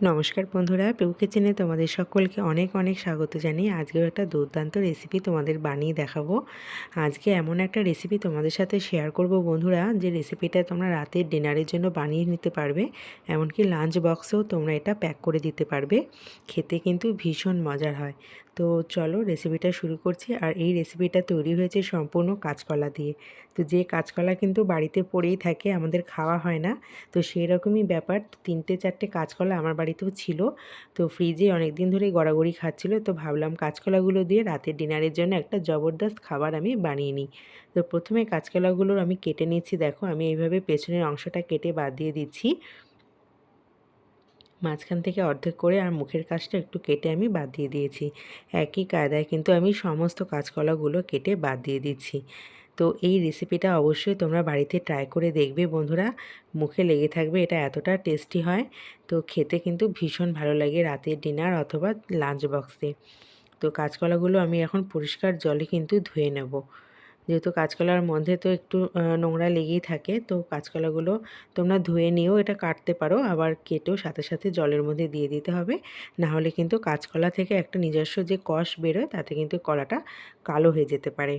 নমস্কার বন্ধুরা পেউ কিচেনে তোমাদের সকলকে অনেক অনেক স্বাগত জানিয়ে আজকেও একটা দুর্দান্ত রেসিপি তোমাদের বানিয়ে দেখাবো। আজকে এমন একটা রেসিপি তোমাদের সাথে শেয়ার করব বন্ধুরা, যে রেসিপিটা তোমরা রাতের ডিনারের জন্য বানিয়ে নিতে পারবে, এমনকি লাঞ্চ বক্সেও তোমরা এটা প্যাক করে দিতে পারবে। খেতে কিন্তু ভীষণ মজার হয়। তো চলো রেসিপিটা শুরু করছি। আর এই রেসিপিটা তৈরি হয়েছে সম্পূর্ণ কাঁচকলা দিয়ে। তো যে কাঁচকলা কিন্তু বাড়িতে পড়েই থাকে, আমাদের খাওয়া হয় না। তো সেই রকমই ব্যাপার তিনটে চারটে কাঁচকলা আমার বাড়িতেও ছিল। তো ফ্রিজে অনেক দিন ধরেই গড়াগড়ি খাচ্ছিল। তো ভাবলাম কাঁচকলাগুলো দিয়ে রাতের ডিনারের জন্য একটা জবরদস্ত খাবার আমি বানিয়ে নিই। তো প্রথমে কাঁচকলাগুলোর আমি কেটে নিচ্ছি দেখো, আমি এইভাবে পেছনের অংশটা কেটে বাদ দিয়ে দিচ্ছি। মাঝখান থেকে অর্ধেক করে আর মুখের কাজটা একটু কেটে আমি বাদ দিয়ে দিয়েছি। একই কায়দায় কিন্তু আমি সমস্ত কাঁচকলাগুলো কেটে বাদ দিয়ে দিচ্ছি। তো এই রেসিপিটা অবশ্যই তোমরা বাড়িতে ট্রাই করে দেখবে বন্ধুরা। মুখে লেগে থাকবে, এটা এতটা টেস্টি হয়। তো খেতে কিন্তু ভীষণ ভালো লাগে রাতের ডিনার অথবা লাঞ্চ বক্সে তো কাঁচকলাগুলো আমি এখন পরিষ্কার জলে কিন্তু ধুয়ে নেব। যেহেতু কাঁচকলার মধ্যে তো একটু নোংরা লেগেই থাকে, তো কাঁচকলাগুলো তোমরা ধুয়ে নিয়েও এটা কাটতে পারো। আবার কেটেও সাথে সাথে জলের মধ্যে দিয়ে দিতে হবে। না হলে কিন্তু কাঁচকলা থেকে একটা নিজস্ব যে কষ বেরোয়, তাতে কিন্তু কলাটা কালো হয়ে যেতে পারে।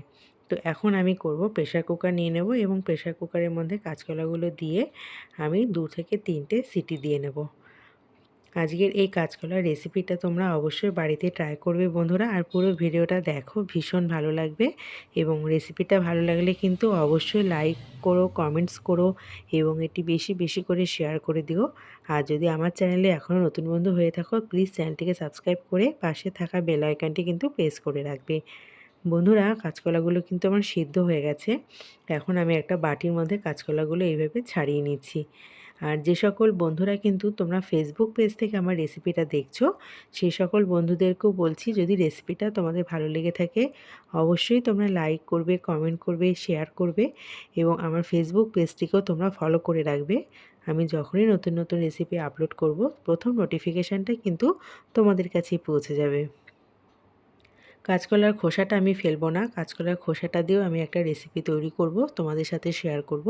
তো এখন আমি করব প্রেশার কুকার নিয়ে নেব এবং প্রেশার কুকারের মধ্যে কাঁচকলাগুলো দিয়ে আমি দু থেকে তিনটে সিটি দিয়ে নেব। আজকের এই কাঁচকলার রেসিপিটা তোমরা অবশ্যই বাড়িতে ট্রাই করবে বন্ধুরা। আর পুরো ভিডিওটা দেখো, ভীষণ ভালো লাগবে। এবং রেসিপিটা ভালো লাগলে কিন্তু অবশ্যই লাইক করো কমেন্টস করো, এবং এটি বেশি বেশি করে শেয়ার করে দিও। আর যদি আমার চ্যানেলে এখনও নতুন বন্ধু হয়ে থাকো প্লিজ চ্যানেলটিকে সাবস্ক্রাইব করে পাশে থাকা বেল আইকনটি কিন্তু প্রেস করে রাখবে। বন্ধুরা, কাঁচকলাগুলো কিন্তু আমার সিদ্ধ হয়ে গেছে। এখন আমি একটা বাটির মধ্যে কাঁচকলাগুলো এইভাবে ছাড়িয়ে নিচ্ছি। আর যে সকল বন্ধুরা কিন্তু তোমরা ফেসবুক পেজ থেকে আমার রেসিপিটা দেখছ সেই সকল বন্ধুদেরকেও বলছি যদি রেসিপিটা তোমাদের ভালো লেগে থাকে, অবশ্যই তোমরা লাইক করবে কমেন্ট করবে শেয়ার করবে এবং আমার ফেসবুক পেজটিকেও তোমরা ফলো করে রাখবে। আমি যখনই নতুন নতুন রেসিপি আপলোড করব, প্রথম নোটিফিকেশানটা কিন্তু তোমাদের কাছেই পৌঁছে যাবে। কাঁচকলার খোসাটা আমি ফেলব না। কাঁচকলার খোসাটা দিয়েও আমি একটা রেসিপি তৈরি করব, তোমাদের সাথে শেয়ার করব।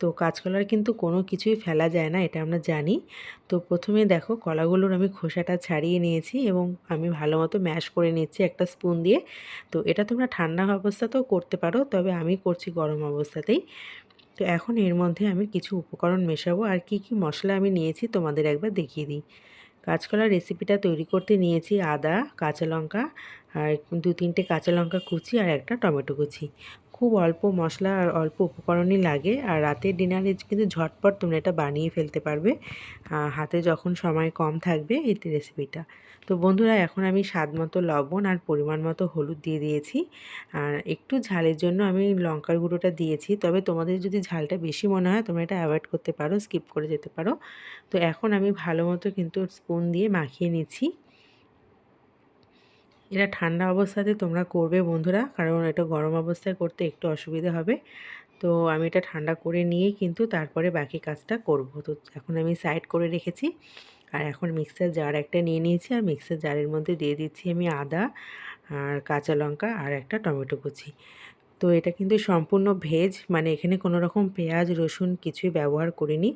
তো কাঁচকলার কিন্তু কোনো কিছুই ফেলা যায় না, এটা আমরা জানি। তো প্রথমে দেখো কলাগুলোর আমি খোসাটা ছাড়িয়ে নিয়েছি এবং আমি ভালো মতো ম্যাশ করে নিচ্ছি একটা স্পুন দিয়ে। তো এটা তোমরা ঠান্ডা অবস্থাতেও করতে পারো, তবে আমি করছি গরম অবস্থাতেই। তো এখন এর মধ্যে আমি কিছু উপকরণ মেশাবো, আর কি কি মশলা আমি নিয়েছি তোমাদের একবার দেখিয়ে দিই। কাঁচকলার রেসিপিটা তৈরি করতে নিয়েছি আদা, কাঁচা লঙ্কা, আর দু তিনটে কাঁচা লঙ্কা কুচি আর একটা টমেটো কুচি। খুব অল্প মশলা আর অল্প উপকরণই লাগে। আর রাতের ডিনারে কিন্তু ঝটপট তোমরা এটা বানিয়ে ফেলতে পারবে। হাতে যখন সময় কম থাকবে এই রেসিপিটা তো বন্ধুরা, এখন আমি স্বাদ মতো লবণ আর পরিমাণ মতো হলুদ দিয়ে দিয়েছি। আর একটু ঝালের জন্য আমি লঙ্কার গুঁড়োটা দিয়েছি। তবে তোমাদের যদি ঝালটা বেশি মনে হয়, তোমরা এটা অ্যাভয়েড করতে পারো স্কিপ করে যেতে পারো। তো এখন আমি ভালো মতো কিন্তু স্পুন দিয়ে মাখিয়ে নিচ্ছি। এটা ঠান্ডা অবস্থাতে তোমরা করবে বন্ধুরা, কারণ এটা গরম অবস্থায় করতে একটু অসুবিধা হবে। তো আমি এটা ঠান্ডা করে নিয়েই কিন্তু তারপরে বাকি কাজটা করব। তো এখন আমি সাইড করে রেখেছি। আর এখন মিক্সার জার একটা নিয়ে নিয়েছি। আর মিক্সার জারের মধ্যে দিয়ে দিচ্ছি আমি আদা আর কাঁচা লঙ্কা আর একটা টমেটো কুচি। তো এটা কিন্তু সম্পূর্ণ ভেজ মানে এখানে কোনো রকম পেঁয়াজ, রসুন কিছুই ব্যবহার করিনি।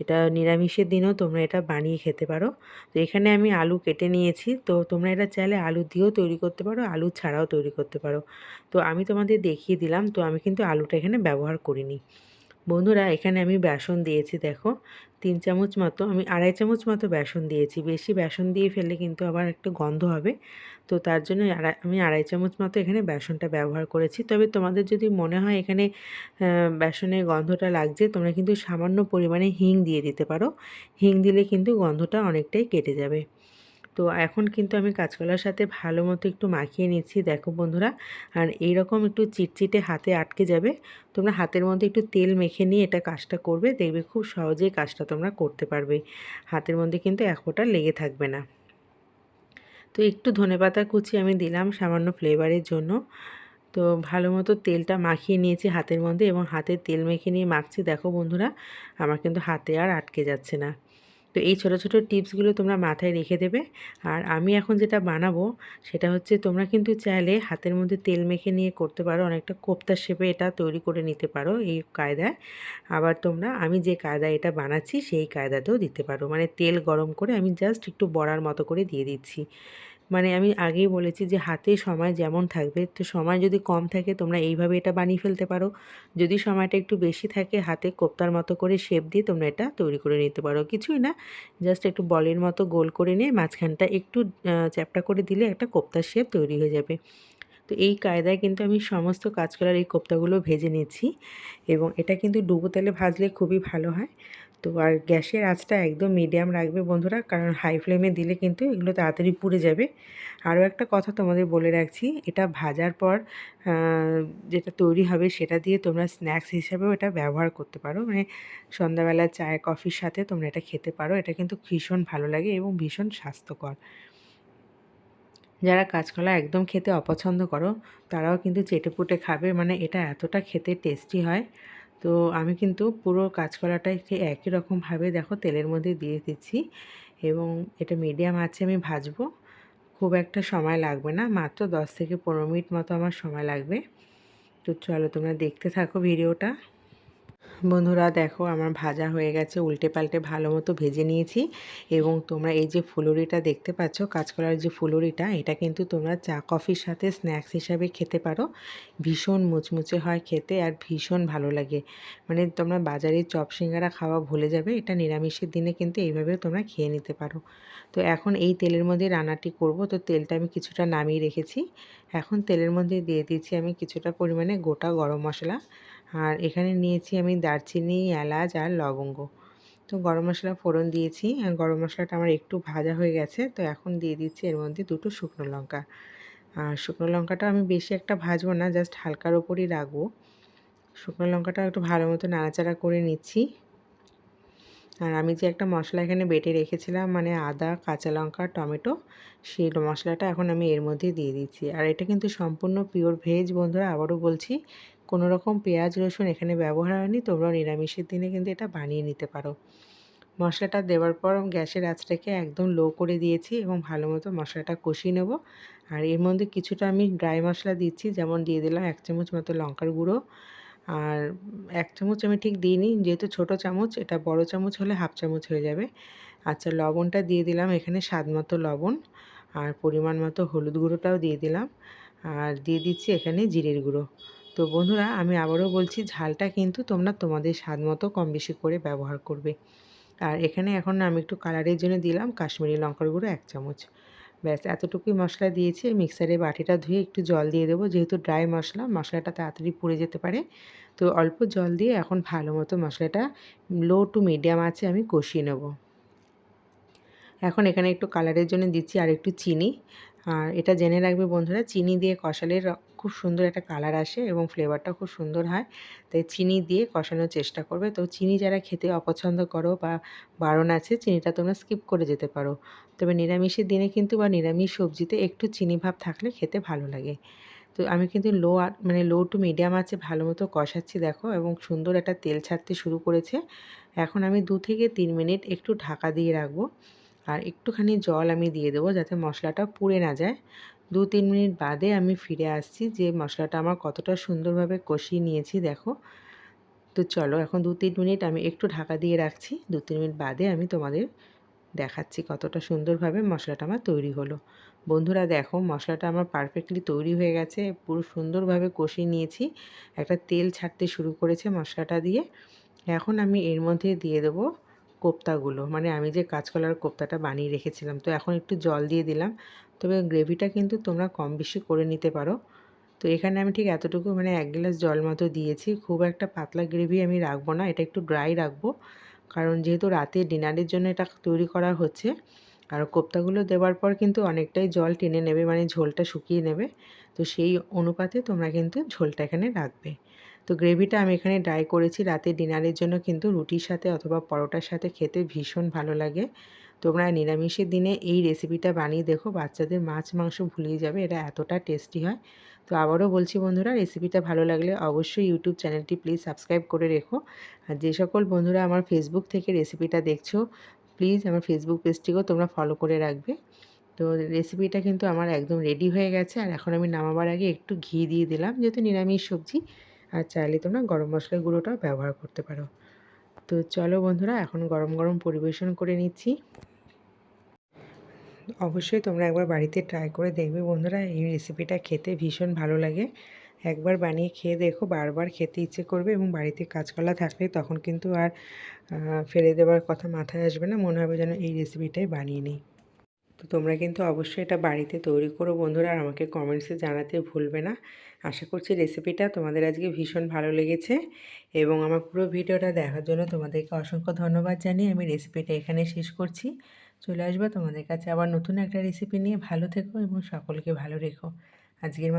এটা নিরামিষের দিনও তোমরা এটা বানিয়ে খেতে পারো। তো এখানে আমি আলু কেটে নিয়েছি। তো তোমরা এটা চাইলে আলু দিয়েও তৈরি করতে পারো, আলু ছাড়াও তৈরি করতে পারো। তো আমি তোমাদের দেখিয়ে দিলাম। তো আমি কিন্তু আলুটা এখানে ব্যবহার করিনি। বন্ধুরা, এখানে আমি বেসন দিয়েছি, দেখো। তিন চামচ মতো, আমি আড়াই চামচ মতো বেসন দিয়েছি। বেশি বেসন দিয়ে ফেললে কিন্তু আবার একটা গন্ধ হবে। তো তার জন্য আমি আড়াই চামচ মতো এখানে বেসনটা ব্যবহার করেছি। তবে তোমাদের যদি মনে হয় এখানে বেসনের গন্ধটা লাগছে, তোমরা কিন্তু সামান্য পরিমাণে হিং দিয়ে দিতে পারো। হিং দিলে কিন্তু গন্ধটা অনেকটাই কেটে যাবে। তো এখন কিন্তু আমি কাঁচকলার সাথে ভালো মতো একটু মাখিয়ে নিচ্ছি, দেখো বন্ধুরা। আর এই রকম একটু চিটচিটে হাতে আটকে যাবে, তোমরা হাতের মধ্যে একটু তেল মেখে নিয়ে এটা কাজটা করবে, দেখবে খুব সহজেই কাজটা তোমরা করতে পারবে। হাতের মধ্যে কিন্তু এক লেগে থাকবে না। তো একটু ধনেপাতা কুচি আমি দিলাম সামান্য ফ্লেভারের জন্য। তো ভালো মতো তেলটা মাখিয়ে নিয়েছি হাতের মধ্যে এবং হাতে তেল মেখে নিয়ে মাখছি, দেখো বন্ধুরা, আমার কিন্তু হাতে আর আটকে যাচ্ছে না। তো এই ছোটো ছোটো টিপসগুলো তোমরা মাথায় রেখে দেবে। আর আমি এখন যেটা বানাবো, সেটা হচ্ছে তোমরা কিন্তু চাইলে হাতের মধ্যে তেল মেখে নিয়ে করতে পারো, অনেকটা কোপ্তা শেপে এটা তৈরি করে নিতে পারো এই কায়দায়। আবার তোমরা, আমি যে কায়দায় এটা বানাচ্ছি, সেই কায়দাতেও দিতে পারো। মানে তেল গরম করে আমি জাস্ট একটু বড়ার মতো করে দিয়ে দিচ্ছি। মানে আমি আগেই বলেছি যে হাতে সময় যেমন থাকবে, তো সময় যদি কম থাকে তোমরা এইভাবে এটা বানিয়ে ফেলতে পারো। যদি সময়টা একটু বেশি থাকে, হাতে কোপ্তার মতো করে শেপ দিয়ে তোমরা এটা তৈরি করে নিতে পারো। কিছুই না, জাস্ট একটু বলের মতো গোল করে নিয়ে মাঝখানটা একটু চ্যাপটা করে দিলে একটা কোপ্তার শেপ তৈরি হয়ে যাবে। তো এই কায়দায় কিন্তু আমি সমস্ত কাঁচকলার এই কোপ্তাগুলো ভেজে নিচ্ছি এবং এটা কিন্তু ডুবো তেলে ভাজলে খুবই ভালো হয়। তো আর গ্যাসের আঁচটা একদম মিডিয়াম রাখবে বন্ধুরা, কারণ হাই ফ্লেমে দিলে কিন্তু এগুলো তাড়াতাড়ি পুড়ে যাবে। আরও একটা কথা তোমাদের বলে রাখছি, এটা ভাজার পর যেটা তৈরি হবে সেটা দিয়ে তোমরা স্ন্যাক্স হিসাবেও এটা ব্যবহার করতে পারো। মানে সন্ধ্যাবেলা চায় কফির সাথে তোমরা এটা খেতে পারো, এটা কিন্তু ভীষণ ভালো লাগে এবং ভীষণ স্বাস্থ্যকর। যারা কাঁচকলা একদম খেতে অপছন্দ করো, তারাও কিন্তু চেটেপুটে খাবে মানে এটা এতটা খেতে টেস্টি হয়। তো আমি কিন্তু পুরো কাঁচকলাটাকে একই রকমভাবে দেখো তেলের মধ্যে দিয়ে দিচ্ছি এবং এটা মিডিয়াম আছে আমি ভাজবো। খুব একটা সময় লাগবে না, মাত্র দশ থেকে পনেরো মিনিট মতো আমার সময় লাগবে। তো চলো তোমরা দেখতে থাকো ভিডিওটা। বন্ধুরা দেখো আমার ভাজা হয়ে গেছে উল্টে পাল্টে ভালো মতো ভেজে নিয়েছি এবং তোমরা এই যে ফুলুরিটা দেখতে পাচ্ছ, কাঁচকলার যে ফুলুরিটা, এটা কিন্তু তোমরা চা, কফির সাথে স্ন্যাক্স হিসাবে খেতে পারো। ভীষণ মুচমুচে হয় খেতে আর ভীষণ ভালো লাগে। মানে তোমরা বাজারে চপ সিঙ্গারা খাওয়া ভুলে যাবে, এটা নিরামিষের দিনে কিন্তু এইভাবে তোমরা খেয়ে নিতে পারো। তো এখন এই তেলের মধ্যে রান্নাটি করব, তো তেলটা আমি কিছুটা নামিয়ে রেখেছি। এখন তেলের মধ্যে দিয়ে দিয়েছি আমি কিছুটা পরিমাণে গোটা গরম মশলা। আর এখানে নিয়েছি আমি দারচিনি, এলাচ আর লবঙ্গ। তো গরম মশলা ফোড়ন দিয়েছি। গরম মশলাটা আমার একটু ভাজা হয়ে গেছে, তো এখন দিয়ে দিচ্ছি এর মধ্যে দুটো শুকনো লঙ্কা। আর শুকনো লঙ্কাটা আমি বেশি একটা ভাজবো না, জাস্ট হালকার ওপরই রাখব। শুকনো লঙ্কাটা একটু ভালো মতো নাড়াচাড়া করে নিচ্ছি। আর আমি যে একটা মশলা এখানে বেটে রেখেছিলাম মানে আদা, কাঁচা লঙ্কা, টমেটো, সেই মশলাটা এখন আমি এর মধ্যে দিয়ে দিচ্ছি। আর এটা কিন্তু সম্পূর্ণ পিওর ভেজ বন্ধুরা, আবারও বলছি কোনো রকম পেঁয়াজ, রসুন এখানে ব্যবহার হয়নি। তোমরা নিরামিষের দিনে কিন্তু এটা বানিয়ে নিতে পারো। মশলাটা দেওয়ার পর গ্যাসের আঁচটাকে একদম লো করে দিয়েছি এবং ভালো মতো মশলাটা কষিয়ে নেব। আর এর মধ্যে কিছুটা আমি ড্রাই মশলা দিচ্ছি, যেমন দিয়ে দিলাম এক চামচ মতো লঙ্কার গুঁড়ো। আর এক চামচ আমি ঠিক দিইনি, যেহেতু ছোট চামচ, এটা বড় চামচ হলে হাফ চামচ হয়ে যাবে। আচ্ছা লবণটা দিয়ে দিলাম এখানে স্বাদ মতো লবণ আর পরিমাণ মতো হলুদ গুঁড়োটাও দিয়ে দিলাম। আর দিয়ে দিচ্ছি এখানে জিরের গুঁড়ো। তো বন্ধুরা, আমি আবারও বলছি ঝালটা কিন্তু তোমরা তোমাদের স্বাদ মতো কম বেশি করে ব্যবহার করবে। আর এখানে এখন আমি একটু কালারের জন্য দিলাম কাশ্মীরি লঙ্কার গুঁড়ো এক চামচ। ব্যাস, এতটুকুই মশলা দিয়েছি। মিক্সারে বাটিটা ধুয়ে একটু জল দিয়ে দেবো। যেহেতু ড্রাই মশলা, মশলাটা তাড়াতাড়ি পুড়ে যেতে পারে। তো অল্প জল দিয়ে এখন ভালো মতো মশলাটা লো টু মিডিয়াম আছে আমি কষিয়ে নেব। এখন এখানে একটু কালারের জন্য দিচ্ছি আর একটু চিনি। আর এটা জেনে রাখবে বন্ধুরা, চিনি দিয়ে কষালে খুব সুন্দর একটা কালার আসে এবং ফ্লেভারটা খুব সুন্দর হয়। তাই চিনি দিয়ে কষানোর চেষ্টা করবে। তো চিনি যারা খেতে অপছন্দ করো বা বারণ আছে, চিনিটা তোমরা স্কিপ করে যেতে পারো। তবে নিরামিষের দিনে কিন্তু বা নিরামিষ সবজিতে একটু চিনি ভাব থাকলে খেতে ভালো লাগে। তো আমি কিন্তু লো মানে লো টু মিডিয়াম আছে ভালো মতো কষাচ্ছি, দেখো, এবং সুন্দর একটা তেল ছাড়তে শুরু করেছে। এখন আমি দু থেকে তিন মিনিট একটু ঢাকা দিয়ে রাখব। আর একটুখানি জল আমি দিয়ে দেবো যাতে মশলাটা পুড়ে না যায়। দু তিন মিনিট বাদে আমি ফিরে আসছি যে মশলাটা আমার কতটা সুন্দরভাবে কষিয়ে নিয়েছি, দেখো। তো চলো এখন দু তিন মিনিট আমি একটু ঢাকা দিয়ে রাখছি। দু তিন মিনিট বাদে আমি তোমাদের দেখাচ্ছি কতটা সুন্দরভাবে মশলাটা আমার তৈরি হলো। বন্ধুরা দেখো, মশলাটা আমার পারফেক্টলি তৈরি হয়ে গেছে, পুরো সুন্দরভাবে কষিয়ে নিয়েছি। একটা তেল ছাড়তে শুরু করেছে মশলাটা দিয়ে। এখন আমি এর মধ্যে দিয়ে দেবো কোপ্তাগুলো। মানে আমি যে কাঁচকলার কোপ্তাটা বানিয়ে রেখেছিলাম, তো এখন একটু জল দিয়ে দিলাম। তবে গ্রেভিটা কিন্তু তোমরা কম বেশি করে নিতে পারো। তো এখানে আমি ঠিক এতটুকু মানে এক গ্লাস জল মতো দিয়েছি। খুব একটা পাতলা গ্রেভি আমি রাখব না, এটা একটু ড্রাই রাখব। কারণ যেহেতু রাতে ডিনারের জন্য এটা তৈরি করা হচ্ছে, আর কোপ্তাগুলো দেওয়ার পর কিন্তু অনেকটাই জল টেনে নেবে মানে ঝোলটা শুকিয়ে নেবে। তো সেই অনুপাতে তোমরা কিন্তু ঝোলটা এখানে রাখবে। তো গ্রেভিটা আমি এখানে ড্রাই করেছি। রাতে ডিনারের জন্য কিন্তু রুটির সাথে অথবা পরোটার সাথে খেতে ভীষণ ভালো লাগে। তোমরা নিরামিষের দিনে এই রেসিপিটা বানিয়ে দেখো, বাচ্চাদের মাছ, মাংস ভুলিয়ে যাবে, এটা এতটা টেস্টি হয়। তো আবারও বলছি বন্ধুরা রেসিপিটা ভালো লাগলে অবশ্যই ইউটিউব চ্যানেলটি প্লিজ সাবস্ক্রাইব করে রেখো। আর যে সকল বন্ধুরা আমার ফেসবুক থেকে রেসিপিটা দেখছ প্লিজ আমার ফেসবুক পেজটিকেও তোমরা ফলো করে রাখবে। তো রেসিপিটা কিন্তু আমার একদম রেডি হয়ে গেছে। আর এখন আমি নামাবার আগে একটু ঘি দিয়ে দিলাম, যেহেতু নিরামিষ সবজি। আর চাইলে তোমরা গরম মশলার গুঁড়োটাও ব্যবহার করতে পারো। তো চলো বন্ধুরা, এখন গরম গরম পরিবেশন করে নিচ্ছি। অবশ্যই তোমরা একবার বাড়িতে ট্রাই করে দেখবে বন্ধুরা, এই রেসিপিটা খেতে ভীষণ ভালো লাগে। একবার বানিয়ে খেয়ে দেখো, বারবার খেতে ইচ্ছে করবে এবং বাড়িতে কাঁচকলা থাকলে তখন কিন্তু আর ফেলে দেওয়ার কথা মাথায় আসবে না। মনে হবে যেন এই রেসিপিটাই বানিয়ে নিই। তো তোমরা কিন্তু অবশ্যই এটা বাড়িতে তৈরি করো বন্ধুরা, আর আমাকে কমেন্টসে জানাতে ভুলবে না। আশা করছি রেসিপিটা তোমাদের আজকে ভীষণ ভালো লেগেছে এবং আমার পুরো ভিডিওটা দেখার জন্য তোমাদেরকে অসংখ্য ধন্যবাদ জানিয়ে আমি রেসিপিটা এখানে শেষ করছি। চলে আসব তোমাদের কাছে আবার নতুন একটা রেসিপি নিয়ে। ভালো থেকো এবং সকলকে ভালো রেখো। আজকের